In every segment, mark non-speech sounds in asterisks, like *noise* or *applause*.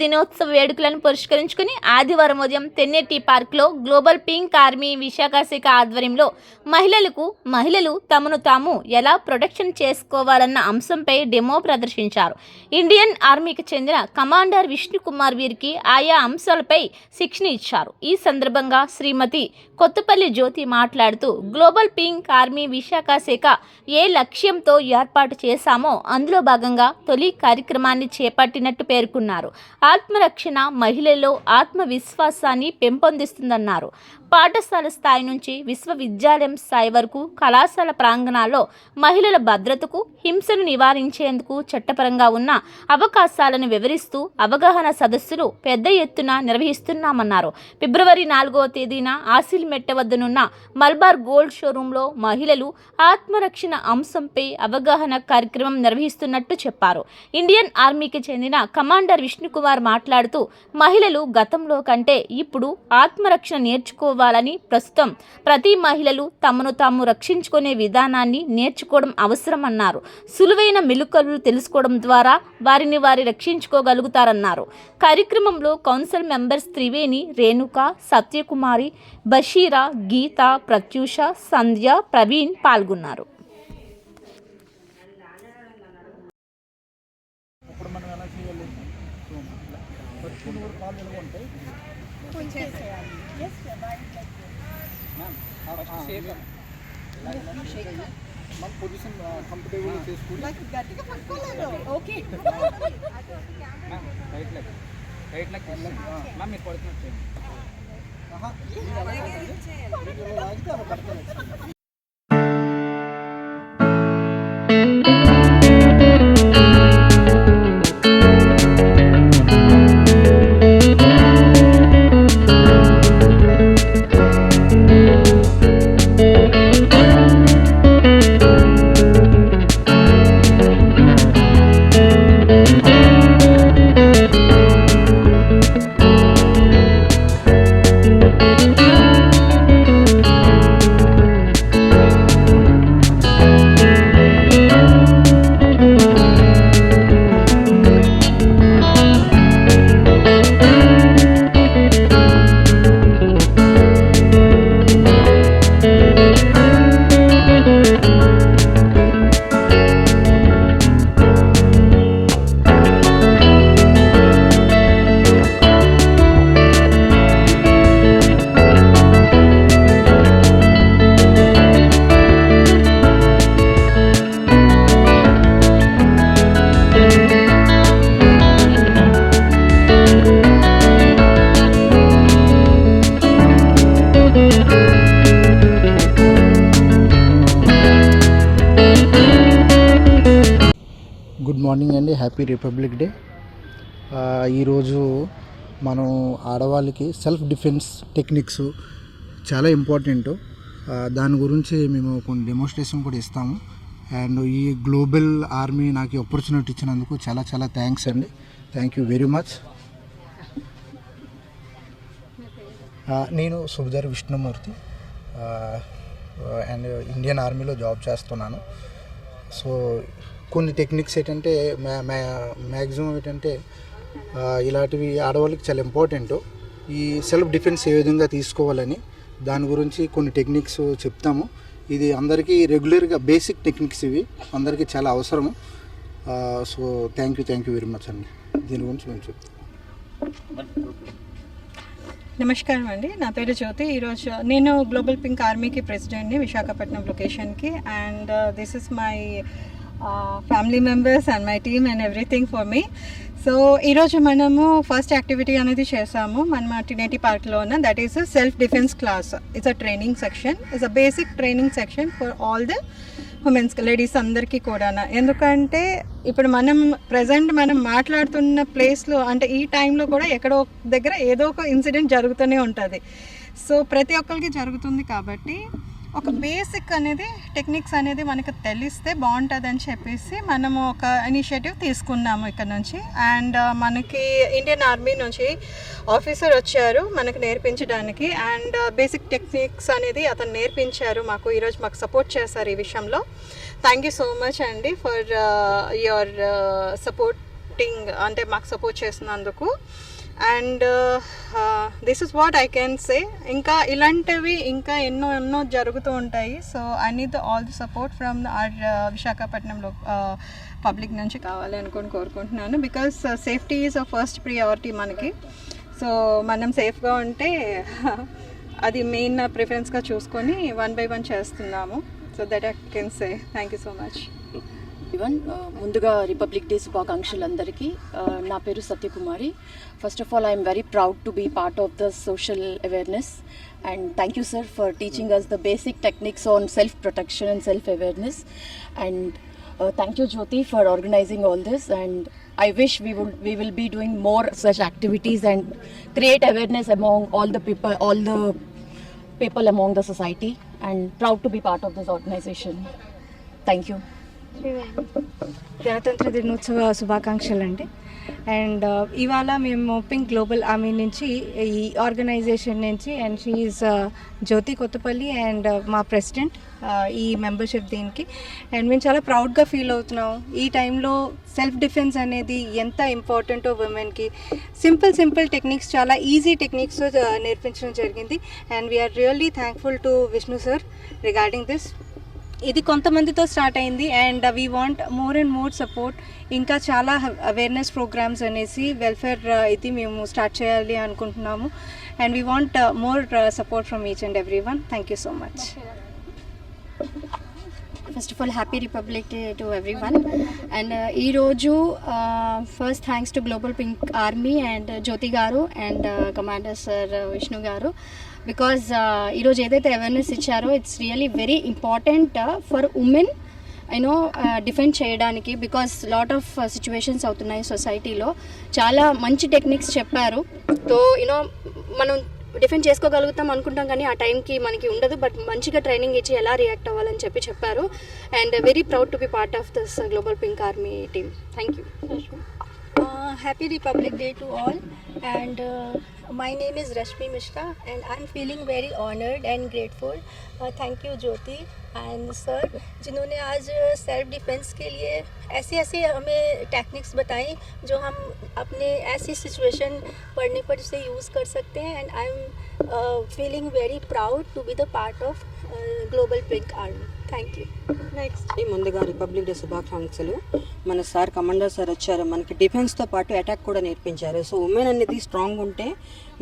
దినోత్సవ వేడుకలను పురస్కరించుకుని ఆదివారం ఉదయం తెన్నెట్టి పార్క్లో గ్లోబల్ పింక్ ఆర్మీ విశాఖ శాఖ ఆధ్వర్యంలో మహిళలకు మహిళలు తమను తాము ఎలా ప్రొటెక్షన్ చేసుకోవాలన్న అంశంపై డెమో ప్రదర్శించారు. ఇండియన్ ఆర్మీకి చెందిన కమాండర్ విష్ణుకుమార్ వీరికి ఆయా అంశాలపై శిక్షణ ఇచ్చారు. ఈ సందర్భంగా శ్రీమతి కొత్తపల్లి జ్యోతి మాట్లాడుతూ గ్లోబల్ పింక్ ఆర్మీ విశాఖ శాఖ ఏ లక్ష్యంతో ఏర్పాటు చేశామో అందులో భాగంగా తొలి కార్యక్రమాన్ని చేపట్టినట్టు పేర్కొన్నారు. ఆత్మరక్షణ మహిళల్లో ఆత్మవిశ్వాసాన్ని పెంపొందిస్తుందన్నారు. పాఠశాల స్థాయి నుంచి విశ్వవిద్యాలయం స్థాయి వరకు కళాశాల ప్రాంగణాల్లో మహిళల భద్రతకు హింసను నివారించేందుకు చట్టపరంగా ఉన్న అవకాశాలను వివరిస్తూ అవగాహన సదస్సులు పెద్ద ఎత్తున నిర్వహిస్తున్నామన్నారు. ఫిబ్రవరి నాలుగవ తేదీన ఆసిల్మెట్ట వద్దనున్న మల్బార్ గోల్డ్ షోరూంలో మహిళలు ఆత్మరక్షణ అంశంపై అవగాహన కార్యక్రమం నిర్వహిస్తున్నట్టు చెప్పారు. ఇండియన్ ఆర్మీకి చెందిన కమాండర్ విష్ణుకుమార్ మాట్లాడుతూ మహిళలు గతంలో కంటే ఇప్పుడు ఆత్మరక్షణ నేర్చుకోవాలని ప్రస్తుతం ప్రతి మహిళలు తమను తాము రక్షించుకునే విధానాన్ని నేర్చుకోవడం అవసరమన్నారు. సులువైన మెలుకలు తెలుసుకోవడం ద్వారా వారిని వారి రక్షించుకోగలుగుతారన్నారు. కార్యక్రమంలో కౌన్సిల్ మెంబర్స్ త్రివేణి రేణుక సత్యకుమారి బషీరా గీత ప్రత్యూష సంధ్య ప్రవీణ్ పాల్గొన్నారు. ఇప్పుడు మనం ఎలా చేయాలి? సో ఇట్లా పట్టుకుని కూడా కాళ్ళు ఎలా ఉంటాయి మ్యామ్, ఆ- ఆ, ఇలా- ఇలా- ఇలా చేయాలి. మన పొజిషన్ కంఫర్టబుల్ చేసుకుని okay ma'am right leg right leg ma'am మీరు పడుతున్నట్టు చేయండి ఆహా, మీరు ఎలా కాదండి? మీరు ఇలా లాగితే మార్నింగ్ అండి. Happy republic day. ఈరోజు మనం ఆడవాళ్ళకి సెల్ఫ్ డిఫెన్స్ టెక్నిక్స్ చాలా ఇంపార్టెంట్. దాని గురించి మేము కొన్ని డెమోన్స్ట్రేషన్ కూడా ఇస్తాము. అండ్ ఈ గ్లోబల్ ఆర్మీ నాకు ఆపర్చునిటీ ఇచ్చినందుకు చాలా చాలా థ్యాంక్స్ అండి. థ్యాంక్ యూ వెరీ మచ్ నేను సుబిదార్ విష్ణుమూర్తి. అండ్ ఇండియన్ ఆర్మీలో జాబ్ చేస్తున్నాను. సో కొన్ని టెక్నిక్స్ ఏంటంటే మ్యా మ్యాక్సిమం ఏంటంటే ఇలాంటివి ఆడవాళ్ళకి చాలా ఇంపార్టెంట్ ఈ సెల్ఫ్ డిఫెన్స్ ఏ విధంగా తీసుకోవాలని దాని గురించి కొన్ని టెక్నిక్స్ చెప్తాము. ఇది అందరికీ రెగ్యులర్గా బేసిక్ టెక్నిక్స్ ఇవి. అందరికీ చాలా అవసరము. So thank you thank you very much అండి. దీని గురించి మేము చెప్తాం నమస్కారం అండి. నా పేరు జ్యోతి. ఈరోజు నేను గ్లోబల్ పింక్ ఆర్మీకి ప్రెసిడెంట్ని విశాఖపట్నం లొకేషన్కి and this is my family members and my team and everything for me so ఈరోజు మనము ఫస్ట్ యాక్టివిటీ అనేది చేసాము. మన టినేటి పార్క్లో ఉన్న that is self defence class it's a training section it's a basic training section for all the womens ladies అందరికీ కూడా ఎందుకంటే ఇప్పుడు మనం ప్రజెంట్ మనం మాట్లాడుతున్న ప్లేస్లో అంటే ఈ టైంలో కూడా ఎక్కడో దగ్గర ఏదో ఒక ఇన్సిడెంట్ జరుగుతూనే ఉంటుంది. సో ప్రతి ఒక్కరికి జరుగుతుంది కాబట్టి ఒక బేసిక్ అనేది టెక్నిక్స్ అనేది మనకు తెలిస్తే బాగుంటుంది అని చెప్పేసి మనము ఒక ఇనిషియేటివ్ తీసుకున్నాము ఇక్కడ నుంచి. అండ్ uh, మనకి ఇండియన్ ఆర్మీ నుంచి ఆఫీసర్ వచ్చారు మనకు నేర్పించడానికి. అండ్ బేసిక్ టెక్నిక్స్ అనేది అతను నేర్పించారు మాకు. ఈరోజు మాకు సపోర్ట్ చేశారు ఈ విషయంలో. థ్యాంక్ యూ సో మచ్ అండి ఫర్ యువర్ సపోర్టింగ్ అంటే మాకు సపోర్ట్ చేసినందుకు. And this is what I can say ఇంకా ఇలాంటివి ఇంకా ఎన్నో ఎన్నో జరుగుతూ ఉంటాయి. So I need all the support from our విశాఖపట్నంలో పబ్లిక్ నుంచి కావాలి అనుకొని కోరుకుంటున్నాను. Because safety is a first priority మనకి. సో మనం సేఫ్గా ఉంటే *laughs* అది మెయిన్ ప్రిఫరెన్స్గా చూసుకొని వన్ బై వన్ చేస్తున్నాము. So that I can say thank you so much ఇవన్ ముందుగా రిపబ్లిక్ డే శుభాకాంక్షలు అందరికీ Uh, నా పేరు Satyakumari first of all I'm very proud to be part of the social awareness and thank you sir for teaching us the basic techniques on self protection and self awareness and thank you Jyothi for organizing all this and I wish we will we will be doing more such activities and create awareness among all the people all the people among the society and proud to be part of this organization. Thank you. గణతంత్ర దినోత్సవ శుభాకాంక్షలు అండి and uh, ఇవాళ మేము pink global army నుంచి ఈ organisation నుంచి and she is uh, Jyothi Kothapalli and uh, మా ప్రెసిడెంట్ ఈ మెంబర్షిప్ దీనికి. అండ్ మేము చాలా ప్రౌడ్గా ఫీల్ అవుతున్నాం. ఈ టైంలో సెల్ఫ్ డిఫెన్స్ అనేది ఎంత ఇంపార్టెంటో ఉమెన్కి సింపుల్ సింపుల్ టెక్నిక్స్ చాలా ఈజీ టెక్నిక్స్ నేర్పించడం జరిగింది. And we are really thankful to Vishnu sir regarding this ఇది కొంతమందితో స్టార్ట్ అయింది and we want more and more support. ఇంకా చాలా అవేర్నెస్ ప్రోగ్రామ్స్ అనేసి వెల్ఫేర్ uh, ఇది మేము స్టార్ట్ చేయాలి అనుకుంటున్నాము. And we want uh, more support from each and everyone thank you so much first of all happy republic day to everyone and ఈరోజు first thanks to global pink army and Jyothi గారు and commander sir Vishnu గారు because uh, ఈరోజు ఏదైతే awareness ఇచ్చారో it's really very important for women you know defend చేయడానికి because lot of situations అవుతున్నాయి సొసైటీలో చాలా మంచి టెక్నిక్స్ చెప్పారు. సో యూనో మనం డిఫెండ్ చేసుకోగలుగుతాం అనుకుంటాం కానీ ఆ టైంకి మనకి ఉండదు. బట్ మంచిగా ట్రైనింగ్ ఇచ్చి ఎలా రియాక్ట్ అవ్వాలని చెప్పి చెప్పారు. And very proud to be part of this global pink army team thank you happy republic day to all and Uh, my name is Rashmi Mishra, and I'm feeling very honored and grateful. Uh, thank you, Jyoti and sir, जिन्होंने आज self defence के लिए ऐसी ऐसी हमें techniques बताई जो हम अपने ऐसी सिचुएशन पढ़ने पर उसे यूज़ कर सकते हैं and I am feeling very proud to be the part of global pink army thank you next ఈ ముందుగా రిపబ్లిక్ డే శుభాకాంక్షలు. మన సార్ కమాండర్ సార్ వచ్చారు. మనకి డిఫెన్స్తో పాటు అటాక్ కూడా నేర్పించారు. సో ఉమెన్ అనేది స్ట్రాంగ్ ఉంటే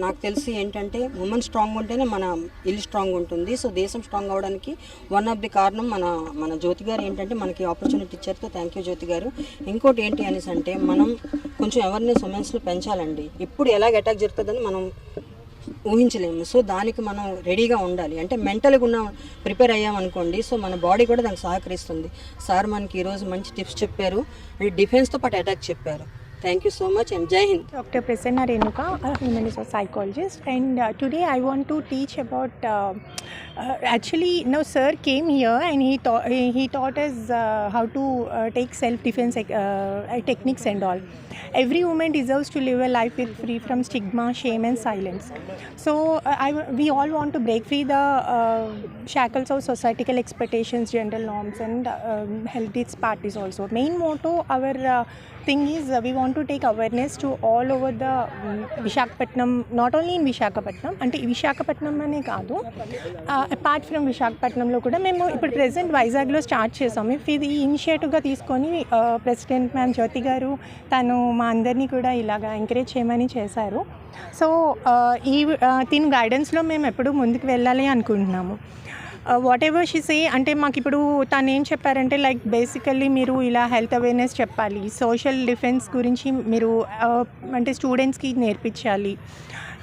నాకు తెలిసి ఏంటంటే ఉమెన్ స్ట్రాంగ్ ఉంటేనే మన ఇల్లు స్ట్రాంగ్ ఉంటుంది. సో దేశం స్ట్రాంగ్ అవ్వడానికి వన్ ఆఫ్ ది కారణం మన మన జ్యోతి గారు ఏంటంటే మనకి ఆపర్చునిటీ ఇచ్చారు. థ్యాంక్ యూ జ్యోతి గారు. ఇంకోటి ఏంటి అనేసి అంటే మనం కొంచెం అవేర్నెస్ ఉమెన్స్లో పెంచాలండి. ఇప్పుడు ఎలాగ అటాక్ జరుగుతుందని మనం ఊహించలేము. సో దానికి మనం రెడీగా ఉండాలి. అంటే మెంటల్గా ఉన్న ప్రిపేర్ అయ్యామనుకోండి సో మన బాడీ కూడా దానికి సహకరిస్తుంది. సార్ మనకి ఈరోజు మంచి టిప్స్ చెప్పారు. డిఫెన్స్తో పాటు అటాక్ చెప్పారు. Thank you so much and Jai Hind. Dr. Prasanna Renuka, a humanist psychologist, and uh, today I want to teach about. Uh, uh, actually, no, sir came here and he taught he taught us uh, how to uh, take self-defense uh, uh, techniques and all. Every woman deserves to live a life with free from stigma, shame, and silence. So uh, I, we all want to break free the uh, shackles of societal expectations, gender norms, and um, parties also. Main motto our uh, thing is uh, we want to take awareness to all over the um, Visakhapatnam, not only in Visakhapatnam, అంటే విశాఖపట్నం అనే కాదు. Apart from విశాఖపట్నంలో కూడా మేము ఇప్పుడు present వైజాగ్లో start చేసాము. If ఇది ఇనిషియేటివ్గా తీసుకొని ప్రెసిడెంట్ మ్యామ్ జ్యోతి గారు తను మా అందరినీ కూడా ఇలాగా ఎంకరేజ్ చేయమని చేశారు. సో ఈ దీని గైడెన్స్లో మేము ఎప్పుడూ ముందుకు వెళ్ళాలి అనుకుంటున్నాము. వాట్ ఎవర్ షీ సే అంటే మాకు ఇప్పుడు తను ఏం చెప్పారంటే లైక్ బేసికల్లీ మీరు ఇలా హెల్త్ అవేర్నెస్ చెప్పాలి. సోషల్ డిఫెన్స్ గురించి మీరు uh, అంటే స్టూడెంట్స్కి నేర్పించాలి.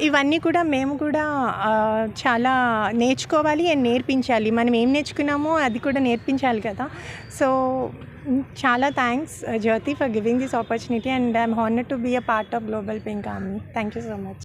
ఇవన్నీ కూడా మేము కూడా uh, చాలా నేర్చుకోవాలి అండ్ నేర్పించాలి. మనం ఏం నేర్చుకున్నామో అది కూడా నేర్పించాలి కదా. సో mm, చాలా thanks Jyothi for giving this opportunity and I'm honour to be a part of global pink army thank you so much